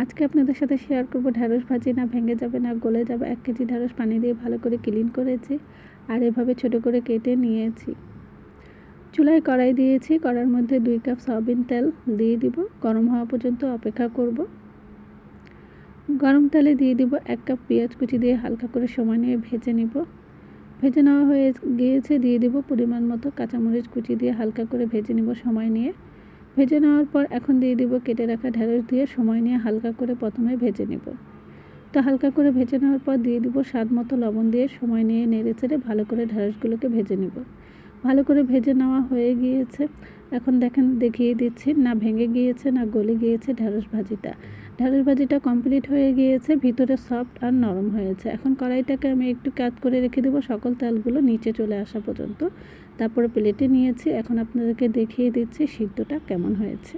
আজকে আপনাদের সাথে শেয়ার করব ঢ্যাঁড়স ভাজি, না ভেঙে যাবে, না গলে যাবে। এক কেজি ঢ্যাঁড়স পানি দিয়ে ভালো করে ক্লিন করেছি আর এভাবে ছোট করে কেটে নিয়েছি। চুলায় কড়াই দিয়েছি কড়ার মধ্যে দুই কাপ সয়াবিন তেল দিয়ে দিব। গরম হওয়া পর্যন্ত অপেক্ষা করব। গরম তেলে দিয়ে দিব এক কাপ পেঁয়াজ কুচি দিয়ে হালকা করে সময় নিয়ে ভেজে নিব। ভেজে নেওয়া হয়ে গিয়েছে, দিয়ে দিব পরিমাণ মতো কাঁচামরিচ কুচি দিয়ে হালকা করে ভেজে নিব সময় নিয়ে। ভেজে নেওয়ার পর এখন দিয়ে দিব কেটে রাখা ঢেঁড়স দিয়ে সময় নিয়ে হালকা করে প্রথমে ভেজে নেব। তো হালকা করে ভেজে নেওয়ার পর দিয়ে দিব স্বাদ মতো লবণ দিয়ে সময় নিয়ে নেড়ে চেড়ে ভালো করে ঢেঁড়সগুলোকে ভেজে নেব। ভালো করে ভেজে নেওয়া হয়ে গিয়েছে। এখন দেখেন দেখিয়ে দিচ্ছি, না ভেঙে গিয়েছে, না গলে গিয়েছে ঢ্যাঁড়স ভাজিটা। ঢ্যাঁড়স ভাজিটা কমপ্লিট হয়ে গিয়েছে, ভিতরে সফট আর নরম হয়েছে। এখন কড়াইটাকে আমি একটু কাত করে রেখে দেবো, সকল তেলগুলো নিচে চলে আসা পর্যন্ত। তারপরে প্লেটে নিয়েছি, এখন আপনাদেরকে দেখিয়ে দিচ্ছি সিদ্ধটা কেমন হয়েছে।